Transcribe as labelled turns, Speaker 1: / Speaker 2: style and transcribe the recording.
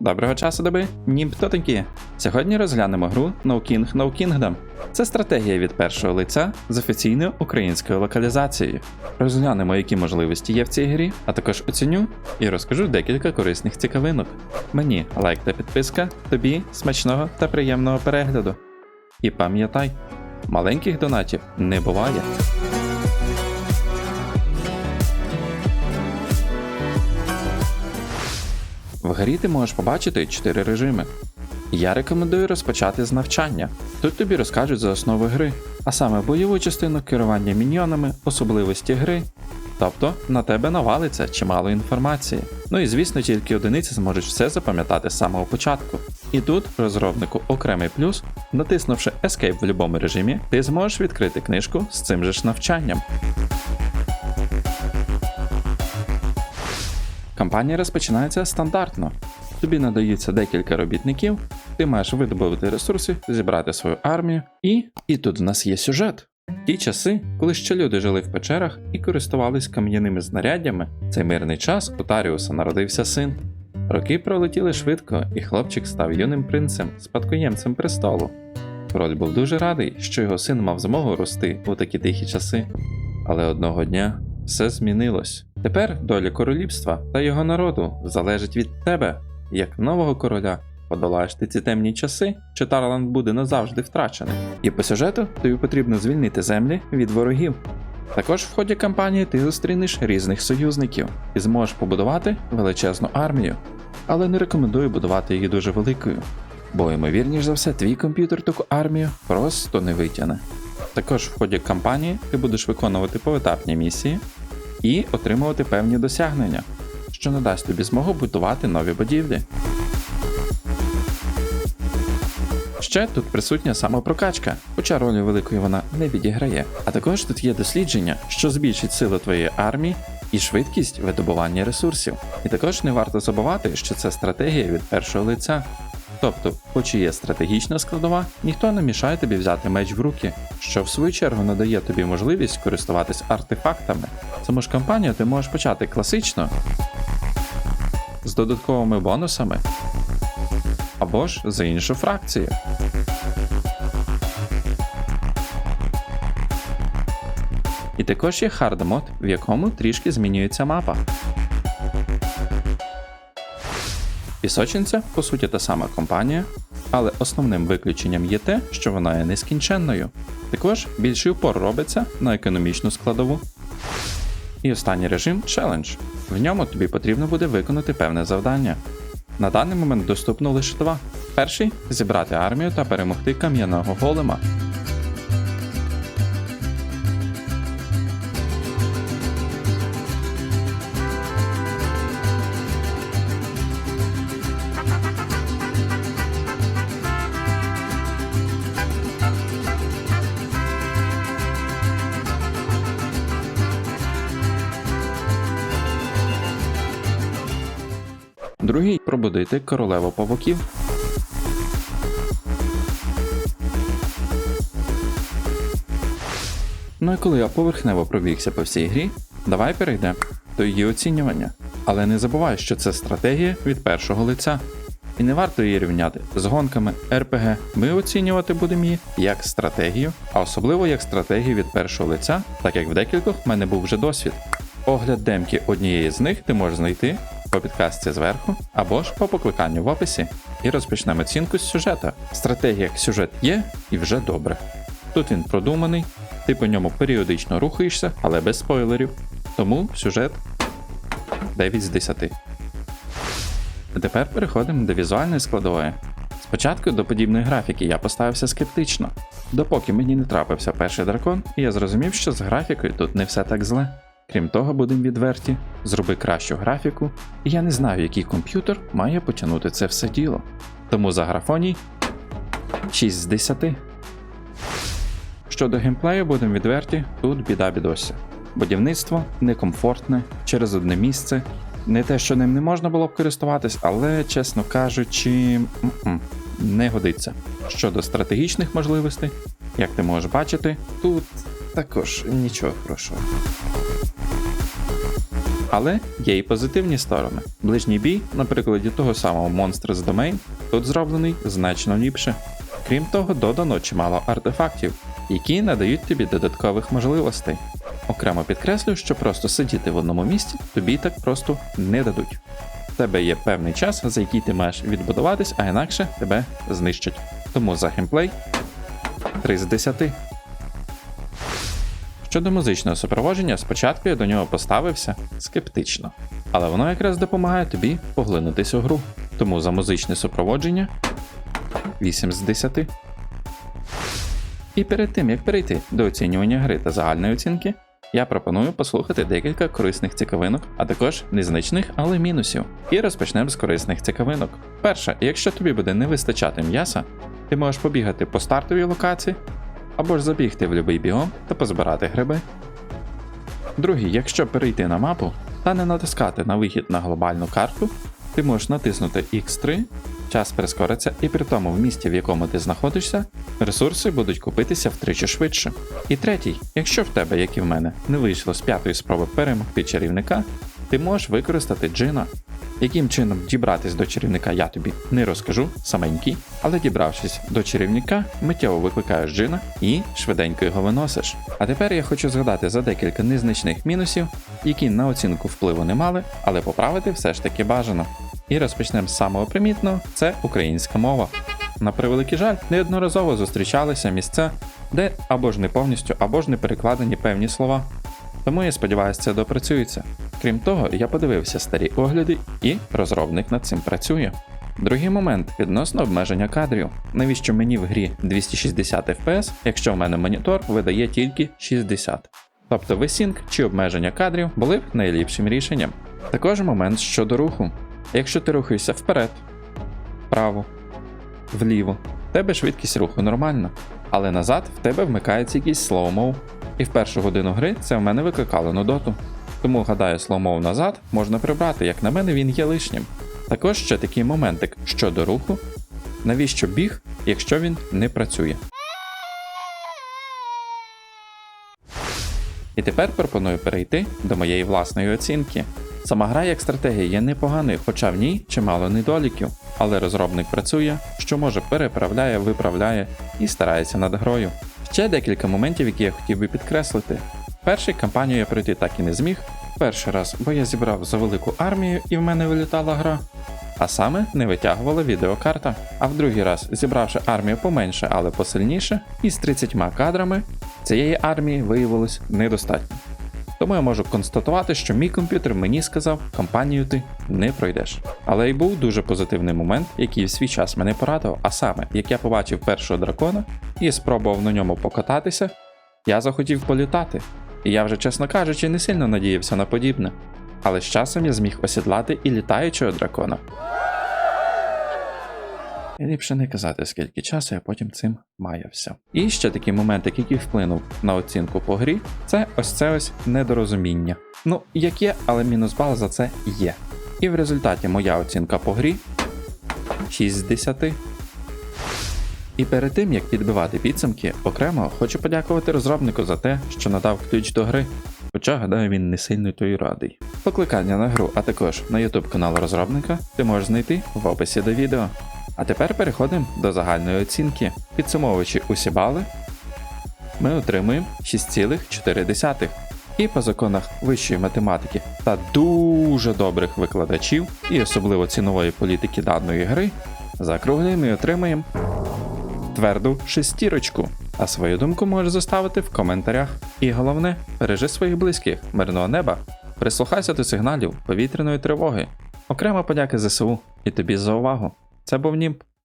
Speaker 1: Доброго часу доби, німптотенькі! Сьогодні розглянемо гру No King No Kingdom. Це стратегія від першого лиця з офіційною українською локалізацією. Розглянемо, які можливості є в цій грі, а також оціню і розкажу декілька корисних цікавинок. Мені лайк та підписка, тобі смачного та приємного перегляду. І пам'ятай, маленьких донатів не буває. В грі ти можеш побачити 4 режими. Я рекомендую розпочати з навчання. Тут тобі розкажуть за основи гри, а саме бойову частину керування міньйонами, особливості гри. Тобто на тебе навалиться чимало інформації. Ну і звісно, тільки одиниці зможуть все запам'ятати з самого початку. І тут розробнику окремий плюс, натиснувши Escape в будь-якому режимі, ти зможеш відкрити книжку з цим же ж навчанням. Кампанія розпочинається стандартно. Тобі надається декілька робітників, ти маєш видобувати ресурси, зібрати свою армію, і. І тут в нас є сюжет. Ті часи, коли ще люди жили в печерах і користувались кам'яними знаряддями, цей мирний час у Таріуса народився син. Роки пролетіли швидко, і хлопчик став юним принцем, спадкоємцем престолу. Король був дуже радий, що його син мав змогу рости у такі тихі часи. Але одного дня все змінилось. Тепер доля королівства та його народу залежить від тебе, як нового короля. Подолаєш ти ці темні часи, чи Тарланд буде назавжди втрачений. І по сюжету тобі потрібно звільнити землі від ворогів. Також в ході кампанії ти зустрінеш різних союзників і зможеш побудувати величезну армію, але не рекомендую будувати її дуже великою, бо ймовірніш за все, твій комп'ютер таку армію просто не витягне. Також в ході кампанії ти будеш виконувати поетапні місії і отримувати певні досягнення, що надасть тобі змогу будувати нові будівлі. Ще тут присутня самопрокачка, хоча ролі великої вона не відіграє. А також тут є дослідження, що збільшить силу твоєї армії і швидкість видобування ресурсів. І також не варто забувати, що це стратегія від першого лиця. Тобто, хоч і є стратегічна складова, ніхто не мішає тобі взяти меч в руки, що в свою чергу надає тобі можливість користуватись артефактами. Саму ж кампанію ти можеш почати класично з додатковими бонусами або ж за іншу фракцію. І також є хардмод, в якому трішки змінюється мапа. Пісочниця, по суті, та сама компанія, але основним виключенням є те, що вона є нескінченною. Також більший упор робиться на економічну складову. І останній режим челендж. В ньому тобі потрібно буде виконати певне завдання. На даний момент доступно лише два. Перший зібрати армію та перемогти кам'яного голема. Другий пробудити королеву павуків. Ну і коли я поверхнево пробігся по всій грі, давай перейдемо до її оцінювання. Але не забувай, що це стратегія від першого лиця. І не варто її рівняти з гонками RPG. Ми оцінювати будемо її як стратегію, а особливо як стратегію від першого лиця, так як в декількох в мене був вже досвід. Огляд демки однієї з них ти можеш знайти по підкастці зверху або ж по покликанню в описі. І розпочнемо оцінку з сюжета. Стратегія як сюжет є і вже добре. Тут він продуманий, ти по ньому періодично рухаєшся, але без спойлерів. Тому сюжет 9 з 10. А тепер переходимо до візуальної складової. Спочатку до подібної графіки я поставився скептично, допоки мені не трапився перший дракон, і я зрозумів, що з графікою тут не все так зле. Крім того, будемо відверті, зроби кращу графіку, і я не знаю, який комп'ютер має потягнути це все діло. Тому за графоній 6 з 10. Щодо геймплею, будемо відверті, тут біда бідося. Будівництво некомфортне, через одне місце. Не те, що ним не можна було б користуватись, але, чесно кажучи, м-м, не годиться. Щодо стратегічних можливостей, як ти можеш бачити, тут також нічого хорошого. Але є і позитивні сторони. Ближній бій, на прикладі того самого Monsters Domain, тут зроблений значно ліпше. Крім того, додано чимало артефактів, які надають тобі додаткових можливостей. Окремо підкреслю, що просто сидіти в одному місці тобі так просто не дадуть. В тебе є певний час, за який ти маєш відбудуватись, а інакше тебе знищать. Тому за геймплей 3 з 10. Щодо музичного супроводження, спочатку я до нього поставився скептично, але воно якраз допомагає тобі поглинутись у гру. Тому за музичне супроводження 8 з 10. І перед тим як перейти до оцінювання гри та загальної оцінки, я пропоную послухати декілька корисних цікавинок, а також незначних, але мінусів. І розпочнемо з корисних цікавинок. Перше, якщо тобі буде не вистачати м'яса, ти можеш побігати по стартовій локації, або ж забігти в будь-який біом та позбирати гриби. Другий, якщо перейти на мапу та не натискати на вихід на глобальну карту, ти можеш натиснути X3, час прискориться, і при тому в місті, в якому ти знаходишся, ресурси будуть купитися втричі швидше. І третій, якщо в тебе, як і в мене, не вийшло з п'ятої спроби перемогти чарівника, ти можеш використати джина. Яким чином дібратись до чарівника я тобі не розкажу, саменький, але дібравшись до чарівника, миттєво викликаєш джина і швиденько його виносиш. А тепер я хочу згадати за декілька незначних мінусів, які на оцінку впливу не мали, але поправити все ж таки бажано. І розпочнемо з самого примітного це українська мова. На превеликий жаль, неодноразово зустрічалися місця, де або ж не повністю, або ж не перекладені певні слова. Тому я сподіваюся, це допрацюється. Крім того, я подивився старі огляди, і розробник над цим працює. Другий момент відносно обмеження кадрів. Навіщо мені в грі 260 FPS, якщо в мене монітор видає тільки 60. Тобто весінк чи обмеження кадрів були б найліпшим рішенням. Також момент щодо руху. Якщо ти рухаєшся вперед, вправо, вліво, в тебе швидкість руху нормальна, але назад в тебе вмикається якийсь слоумоу. І в першу годину гри це в мене викликало нудоту. Тому гадаю, слоумоу назад можна прибрати, як на мене, він є лишнім. Також ще такий моментик щодо руху. Навіщо біг, якщо він не працює? І тепер пропоную перейти до моєї власної оцінки. Сама гра як стратегія є непоганою, хоча в ній чимало недоліків, але розробник працює, що може переправляє, виправляє і старається над грою. Ще декілька моментів, які я хотів би підкреслити. Перший кампанію я пройти так і не зміг. Перший раз, бо я зібрав за велику армію і в мене вилітала гра. А саме не витягувала відеокарта. А в другий раз, зібравши армію поменше, але посильніше, із 30 кадрами, цієї армії виявилось недостатньо. Тому я можу констатувати, що мій комп'ютер мені сказав, кампанію ти не пройдеш. Але й був дуже позитивний момент, який в свій час мене порадував, а саме, як я побачив першого дракона і спробував на ньому покататися, я захотів політати. І я вже, чесно кажучи, не сильно надіявся на подібне. Але з часом я зміг осідлати і літаючого дракона. І ліпше не казати, скільки часу я потім цим маявся. І ще такий момент, який вплинув на оцінку по грі, це ось це ось недорозуміння. Ну, як є, але мінус бал за це є. І в результаті моя оцінка по грі 6 з 10. І перед тим як підбивати підсумки, окремо хочу подякувати розробнику за те, що надав ключ до гри. Хоча, гадаю, він не сильно то й радий. Покликання на гру, а також на YouTube канал розробника ти можеш знайти в описі до відео. А тепер переходимо до загальної оцінки. Підсумовуючи усі бали, ми отримуємо 6,4. І по законах вищої математики та дуже добрих викладачів, і особливо цінової політики даної гри, закруглюємо і отримаємо тверду шестірочку. А свою думку можеш заставити в коментарях. І головне, бережи своїх близьких, мирного неба, прислухайся до сигналів повітряної тривоги. Окрема подяка ЗСУ і тобі за увагу. Це був Німб.